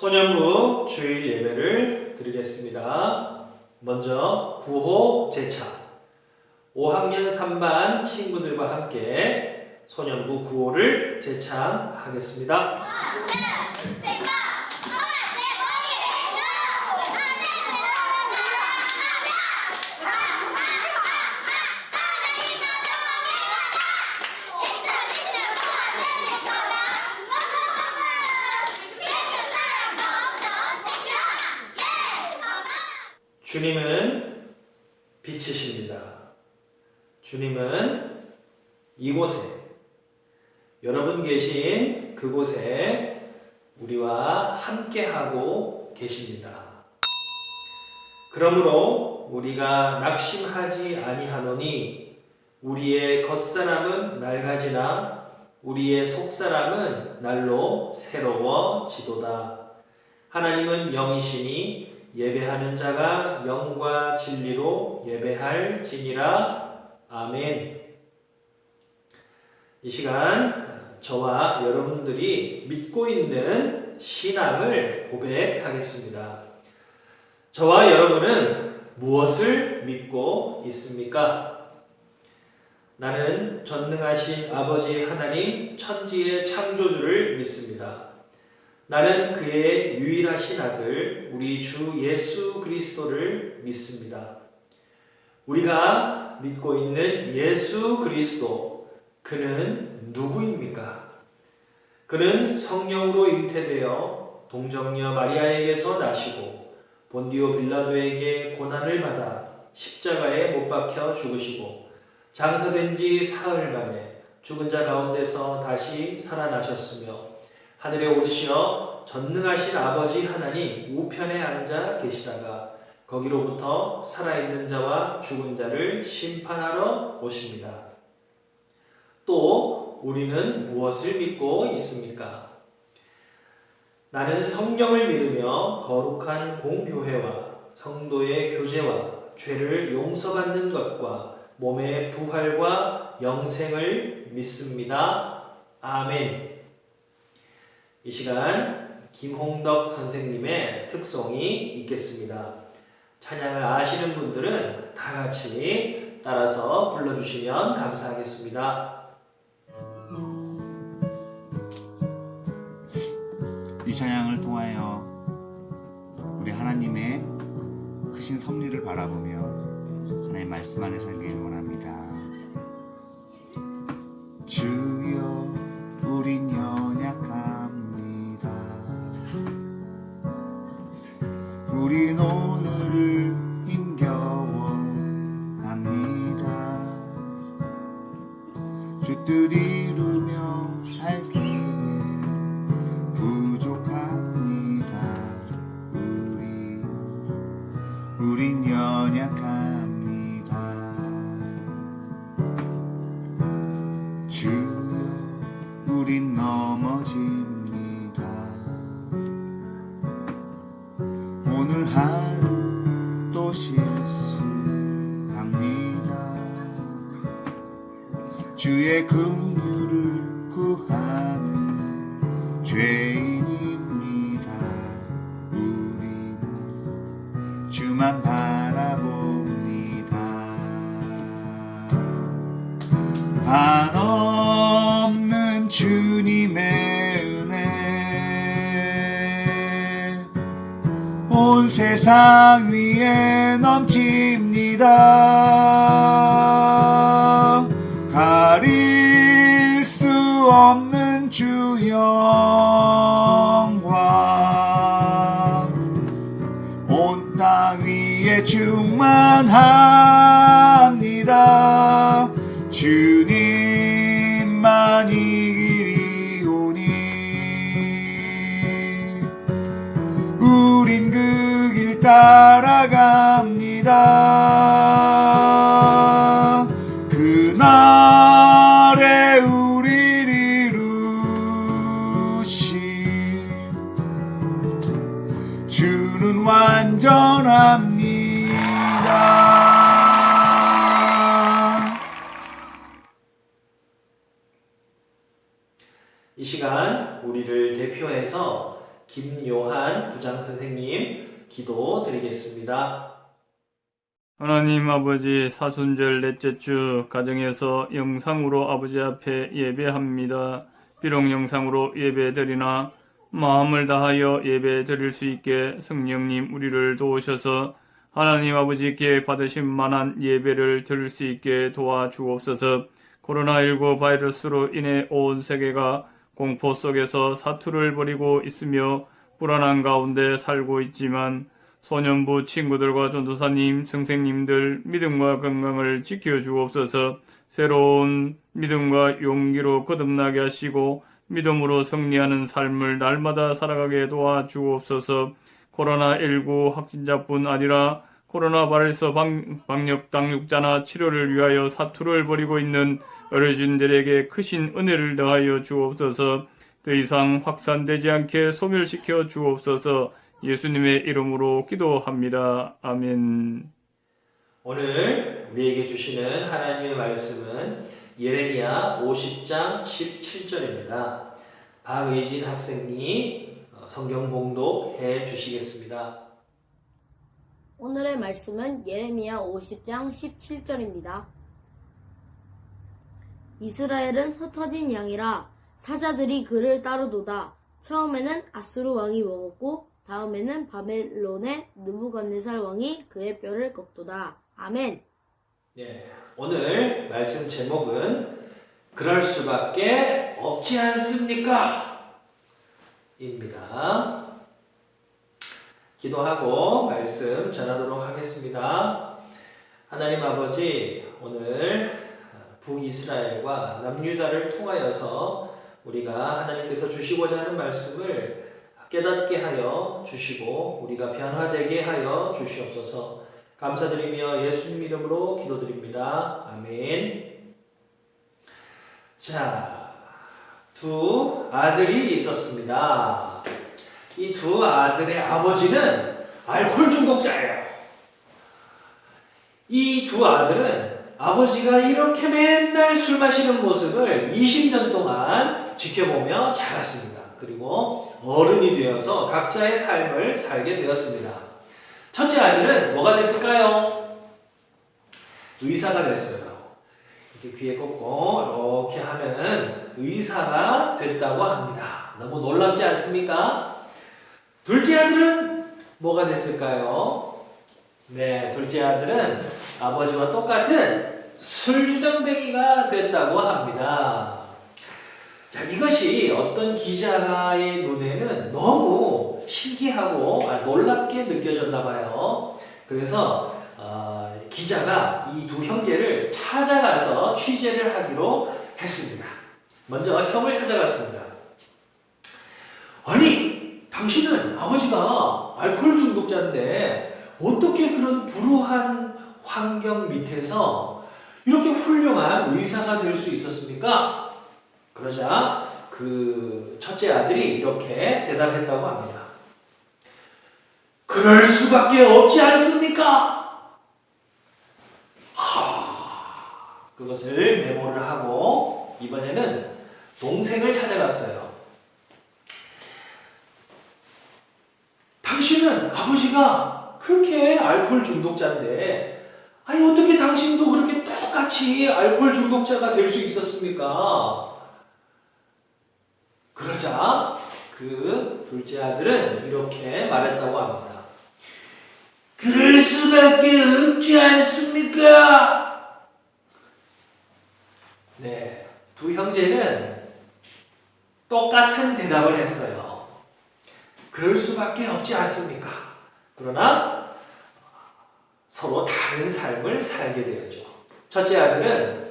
소년부 주일 예배를 드리겠습니다. 먼저 구호 제차 5학년 3반 친구들과 함께 소년부 구호를 제창하겠습니다. 주님은 빛이십니다. 주님은 이곳에 여러분 계신 그곳에 우리와 함께하고 계십니다. 그러므로 우리가 낙심하지 아니하노니 우리의 겉사람은 낡아지나 우리의 속사람은 날로 새로워지도다. 하나님은 영이시니 예배하는 자가 영과 진리로 예배할 지니라. 아멘. 이 시간 저와 여러분들이 믿고 있는 신앙을 고백하겠습니다. 저와 여러분은 무엇을 믿고 있습니까? 나는 전능하신 아버지 하나님 천지의 창조주를 믿습니다. 나는 그의 유일하신 아들 우리 주 예수 그리스도를 믿습니다. 우리가 믿고 있는 예수 그리스도 그는 누구입니까? 그는 성령으로 잉태되어 동정녀 마리아에게서 나시고 본디오 빌라도에게 고난을 받아 십자가에 못 박혀 죽으시고 장사된 지 사흘 만에 죽은 자 가운데서 다시 살아나셨으며 하늘에 오르시어 전능하신 아버지 하나님 우편에 앉아 계시다가 거기로부터 살아있는 자와 죽은 자를 심판하러 오십니다. 또 우리는 무엇을 믿고 있습니까? 나는 성령을 믿으며 거룩한 공교회와 성도의 교제와 죄를 용서받는 것과 몸의 부활과 영생을 믿습니다. 아멘. 이 시간 김홍덕 선생님의 특송이 있겠습니다. 찬양을 아시는 분들은 다 같이 따라서 불러주시면 감사하겠습니다. 이 찬양을 통하여 우리 하나님의 크신 섭리를 바라보며 하나님 말씀 안에 살기를 원합니다. 주 오늘 하루 또 실수합니다. 주의 긍 세상 위에 넘칩니다. 주는 완전합니다. 이 시간 우리를 대표해서 김요한 부장 선생님 기도 드리겠습니다. 하나님 아버지 사순절 넷째 주 가정에서 영상으로 아버지 앞에 예배합니다. 비록 영상으로 예배드리나 마음을 다하여 예배 드릴 수 있게 성령님 우리를 도우셔서 하나님 아버지께 받으신 만한 예배를 드릴 수 있게 도와주옵소서 코로나19 바이러스로 인해 온 세계가 공포 속에서 사투를 벌이고 있으며 불안한 가운데 살고 있지만 소년부 친구들과 전도사님, 선생님들 믿음과 건강을 지켜 주옵소서. 새로운 믿음과 용기로 거듭나게 하시고 믿음으로 승리하는 삶을 날마다 살아가게 도와 주옵소서. 코로나19 확진자뿐 아니라 코로나 바이러스 방, 방역 당육자나 치료를 위하여 사투를 벌이고 있는 어르신들에게 크신 은혜를 더하여 주옵소서. 더 이상 확산되지 않게 소멸시켜 주옵소서. 예수님의 이름으로 기도합니다. 아멘. 오늘 우리에게 주시는 하나님의 말씀은 예레미야 50장 17절입니다. 박의진 학생이 어, 성경 봉독해 주시겠습니다. 오늘의 말씀은 예레미야 50장 17절입니다. 이스라엘은 흩어진 양이라 사자들이 그를 따르도다. 처음에는 아수르 왕이 먹었고 다음에는 바벨론의 느부갓네살 왕이 그의 뼈를 꺾도다. 아멘. 네, 오늘 말씀 제목은 그럴 수밖에 없지 않습니까? 입니다. 기도하고 말씀 전하도록 하겠습니다. 하나님 아버지, 오늘 북이스라엘과 남유다를 통하여서 우리가 하나님께서 주시고자 하는 말씀을 깨닫게 하여 주시고 우리가 변화되게 하여 주시옵소서. 감사드리며 예수님 이름으로 기도드립니다. 아멘. 자, 두 아들이 있었습니다. 이 두 아들의 아버지는 알코올 중독자예요. 이 두 아들은 아버지가 이렇게 맨날 술 마시는 모습을 20년 동안 지켜보며 자랐습니다. 그리고 어른이 되어서 각자의 삶을 살게 되었습니다. 첫째 아들은 뭐가 됐을까요? 의사가 됐어요. 이렇게 귀에 꽂고 이렇게 하는 의사가 됐다고 합니다. 너무 놀랍지 않습니까? 둘째 아들은 뭐가 됐을까요? 네, 둘째 아들은 아버지와 똑같은 술주정뱅이가 됐다고 합니다. 자, 이것이 어떤 기자의 눈에는 너무 신기하고 아, 놀랍게 느껴졌나 봐요. 그래서 어, 기자가 이 두 형제를 찾아가서 취재를 하기로 했습니다. 먼저 형을 찾아갔습니다. 아니, 당신은 아버지가 알코올 중독자인데 어떻게 그런 불우한 환경 밑에서 이렇게 훌륭한 의사가 될 수 있었습니까? 그러자 그 첫째 아들이 이렇게 대답했다고 합니다. 그럴 수밖에 없지 않습니까? 하, 그것을 메모를 하고 이번에는 동생을 찾아갔어요. 당신은 아버지가 그렇게 알코올 중독자인데 아니 어떻게 당신도 그렇게 똑같이 알코올 중독자가 될 수 있었습니까? 그러자 그 둘째 아들은 이렇게 말했다고 합니다. 수밖에 없지 않습니까? 네, 두 형제는 똑같은 대답을 했어요. 그럴 수밖에 없지 않습니까? 그러나 서로 다른 삶을 살게 되었죠. 첫째 아들은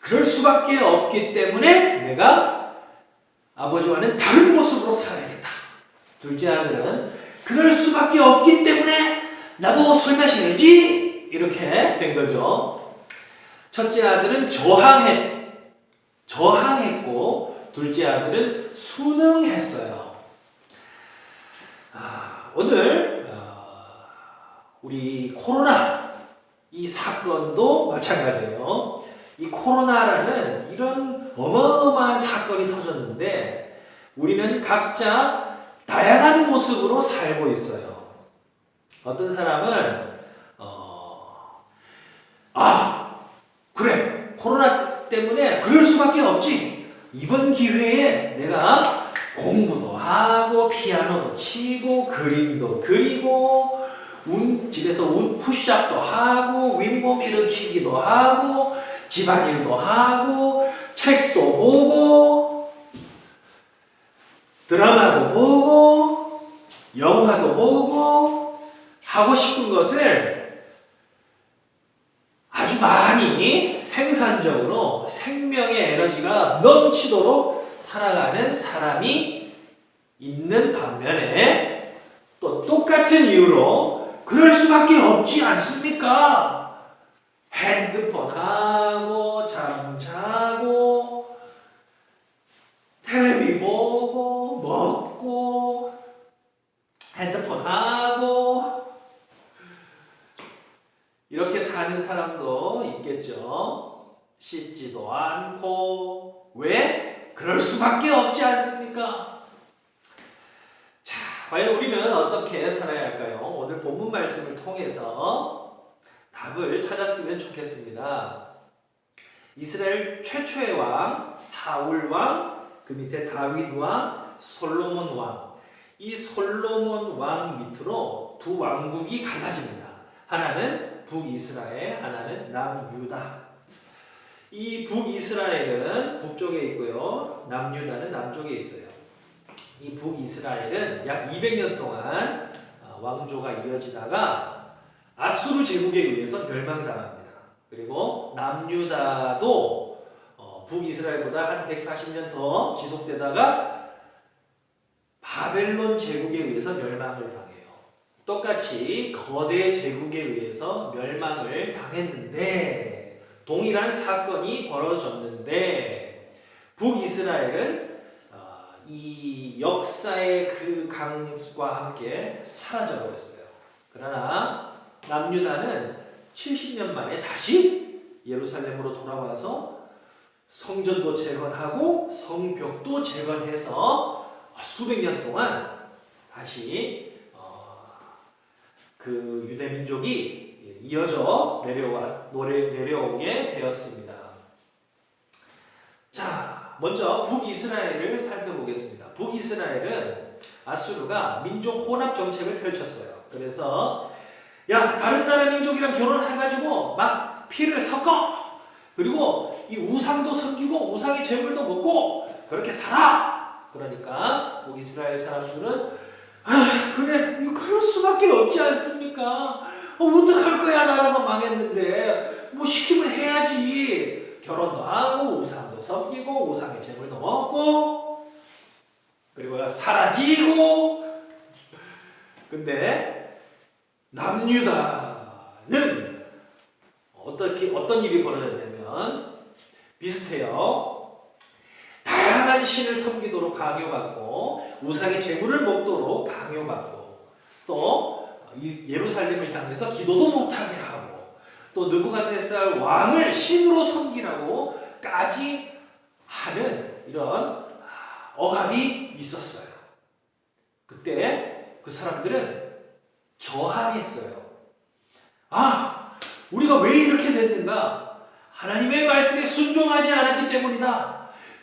그럴 수밖에 없기 때문에 내가 아버지와는 다른 모습으로 살아야겠다. 둘째 아들은 그럴 수밖에 없기 때문에 나도 술 마셔야지 이렇게 된 거죠. 첫째 아들은 저항했 저항했고 둘째 아들은 순응했어요. 아, 오늘 어, 우리 코로나 이 사건도 마찬가지예요. 이 코로나라는 이런 어마어마한 사건이 터졌는데 우리는 각자 다양한 모습으로 살고 있어요. 어떤 사람은 어, 아 그래 코로나 때문에 그럴 수밖에 없지. 이번 기회에 내가 공부도 하고 피아노도 치고 그림도 그리고 운, 집에서 운 푸시업도 하고 윗몸 일으키기도 하고 집안일도 하고 책도 보고 드라마도 보고 영화도 보고 하고 싶은 것을 아주 많이 생산적으로 생명의 에너지가 넘치도록 살아가는 사람이 있는 반면에 또 똑같은 이유로 그럴 수밖에 없지 않습니까? 핸드폰 하고 잠 자고 텔레비 보고 먹고 핸드폰 하고 사는 사람도 있겠죠. 씻지도 않고 왜? 그럴 수밖에 없지 않습니까? 자, 과연 우리는 어떻게 살아야 할까요? 오늘 본문 말씀을 통해서 답을 찾았으면 좋겠습니다. 이스라엘 최초의 왕 사울 왕, 그 밑에 다윗 왕, 솔로몬 왕. 이 솔로몬 왕 밑으로 두 왕국이 갈라집니다. 하나는 북이스라엘, 하나는 남유다. 이 북이스라엘은 북쪽에 있고요. 남유다는 남쪽에 있어요. 이 북이스라엘은 약 200년 동안 어, 왕조가 이어지다가 아수르 제국에 의해서 멸망당합니다. 그리고 남유다도 어, 북이스라엘보다 한 140년 더 지속되다가 바벨론 제국에 의해서 멸망을 당해요. 똑같이 거대 제국에 의해서 멸망을 당했는데 동일한 사건이 벌어졌는데 북이스라엘은 어, 이 역사의 그 강과 함께 사라져 버렸어요. 그러나 남유다는 70년 만에 다시 예루살렘으로 돌아와서 성전도 재건하고 성벽도 재건해서 수백 년 동안 다시 어, 그 유대 민족이 이어져 내려와 노래 내려오게 되었습니다. 자, 먼저 북이스라엘을 살펴보겠습니다. 북이스라엘은 아수르가 민족 혼합 정책을 펼쳤어요. 그래서 야 다른 나라 민족이랑 결혼해가지고 막 피를 섞어 그리고 이 우상도 섬기고 우상의 재물도 먹고 그렇게 살아. 그러니까 북이스라엘 사람들은 아 그래 그럴 수밖에 없지 않습니까? 어, 어떡할 거야 나라가 망했는데 뭐 시키면 해야지 결혼도 하고 우상도 섬기고 우상의 재물도 먹고 그리고 사라지고 근데 남유다는 어떻게 어떤 일이 벌어졌냐면 비슷해요. 다양한 신을 섬기도록 강요받고 우상의 재물을 먹도록 강요받고 또이 예루살렘을 향해서 기도도 못하게 하고 또 느부갓네살 왕을 신으로 섬기라고까지 하는 이런 억압이 있었어요. 그때 그 사람들은 저항했어요. 아, 우리가 왜 이렇게 됐는가? 하나님의 말씀에 순종하지 않았기 때문이다.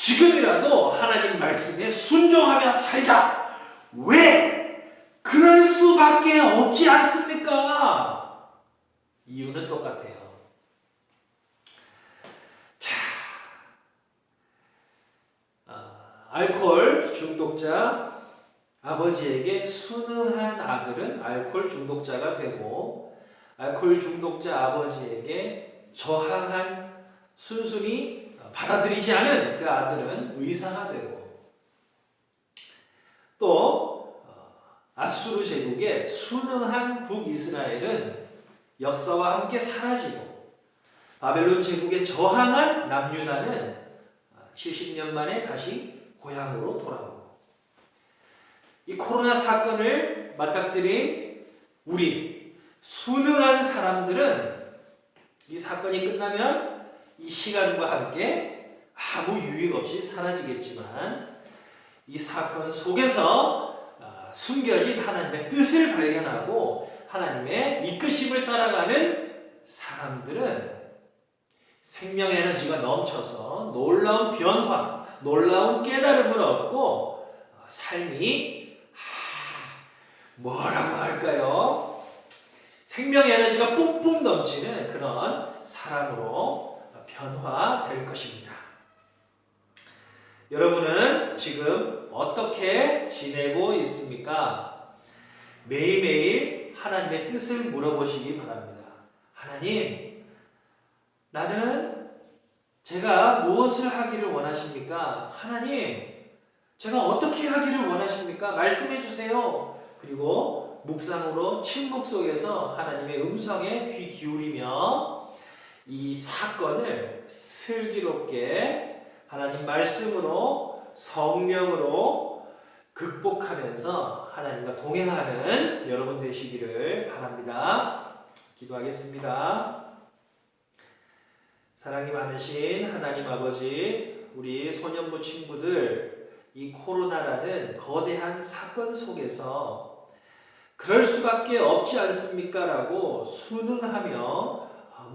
지금이라도 하나님 말씀에 순종하며 살자. 왜? 그럴 수밖에 없지 않습니까? 이유는 똑같아요. 자, 아, 알코올 중독자 아버지에게 순응한 아들은 알코올 중독자가 되고 알코올 중독자 아버지에게 저항한 순순히 받아들이지 않은 그 아들은 의사가 되고 또 어, 아수르 제국에 순응한 북이스라엘은 역사와 함께 사라지고 바벨론 제국에 저항한 남유다는 70년 만에 다시 고향으로 돌아오고 이 코로나 사건을 맞닥뜨린 우리 순응한 사람들은 이 사건이 끝나면 이 시간과 함께 아무 유익 없이 사라지겠지만 이 사건 속에서 아, 숨겨진 하나님의 뜻을 발견하고 하나님의 이끄심을 따라가는 사람들은 생명 에너지가 넘쳐서 놀라운 변화, 놀라운 깨달음을 얻고 어, 삶이 하, 뭐라고 할까요? 생명 에너지가 뿜뿜 넘치는 그런 사람으로 변화될 것입니다. 여러분은 지금 어떻게 지내고 있습니까? 매일매일 하나님의 뜻을 물어보시기 바랍니다. 하나님, 나는 제가 무엇을 하기를 원하십니까? 하나님, 제가 어떻게 하기를 원하십니까? 말씀해 주세요. 그리고 묵상으로 침묵 속에서 하나님의 음성에 귀 기울이며 이 사건을 슬기롭게 하나님 말씀으로 성령으로 극복하면서 하나님과 동행하는 여러분 되시기를 바랍니다. 기도하겠습니다. 사랑이 많으신 하나님 아버지, 우리 소년부 친구들, 이 코로나라는 거대한 사건 속에서 그럴 수밖에 없지 않습니까? 라고 순응하며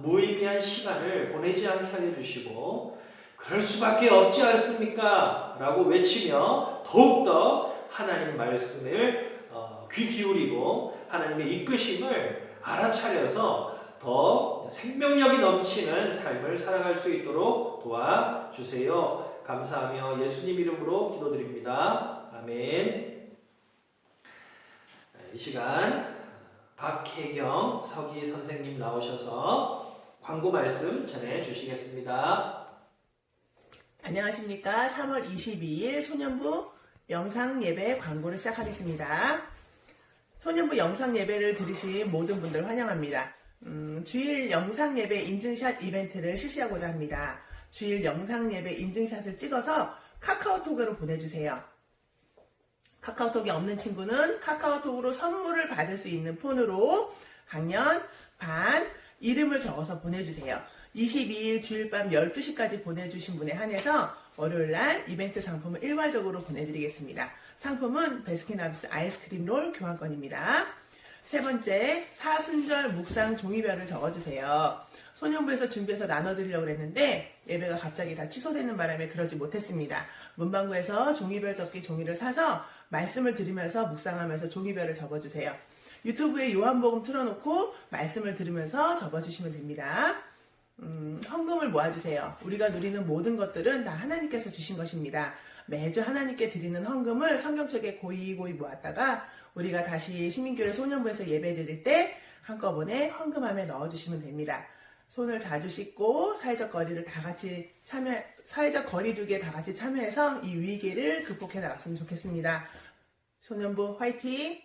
무의미한 시간을 보내지 않게 하여 주시고, 그럴 수밖에 없지 않습니까? 라고 외치며 더욱더 하나님 말씀을 어, 귀 기울이고 하나님의 이끄심을 알아차려서 더 생명력이 넘치는 삶을 살아갈 수 있도록 도와주세요. 감사하며 예수님 이름으로 기도드립니다. 아멘. 이 시간 박혜경 서기 선생님 나오셔서 광고 말씀 전해 주시겠습니다. 안녕하십니까. 3월 22일 소년부 영상 예배 광고를 시작하겠습니다. 소년부 영상 예배를 들으신 모든 분들 환영합니다. 음, 주일 영상 예배 인증샷 이벤트를 실시하고자 합니다. 주일 영상 예배 인증샷을 찍어서 카카오톡으로 보내주세요. 카카오톡이 없는 친구는 카카오톡으로 선물을 받을 수 있는 폰으로 학년, 반, 이름을 적어서 보내주세요. 22일 주일 밤 12시까지 보내주신 분에 한해서 월요일날 이벤트 상품을 일괄적으로 보내드리겠습니다. 상품은 베스킨라빈스 아이스크림 롤 교환권입니다. 세 번째, 사순절 묵상 종이별을 적어주세요. 소년부에서 준비해서 나눠드리려고 했는데 예배가 갑자기 다 취소되는 바람에 그러지 못했습니다. 문방구에서 종이별 접기 종이를 사서 말씀을 들으면서 묵상하면서 종이별을 적어주세요. 유튜브에 요한복음 틀어놓고 말씀을 들으면서 적어주시면 됩니다. 음, 헌금을 모아주세요. 우리가 누리는 모든 것들은 다 하나님께서 주신 것입니다. 매주 하나님께 드리는 헌금을 성경책에 고이 고이 모았다가 우리가 다시 시민교회 소년부에서 예배 드릴 때 한꺼번에 헌금함에 넣어주시면 됩니다. 손을 자주 씻고 사회적 거리를 다 같이 참여, 사회적 거리두기에 다 같이 참여해서 이 위기를 극복해 나갔으면 좋겠습니다. 소년부 화이팅!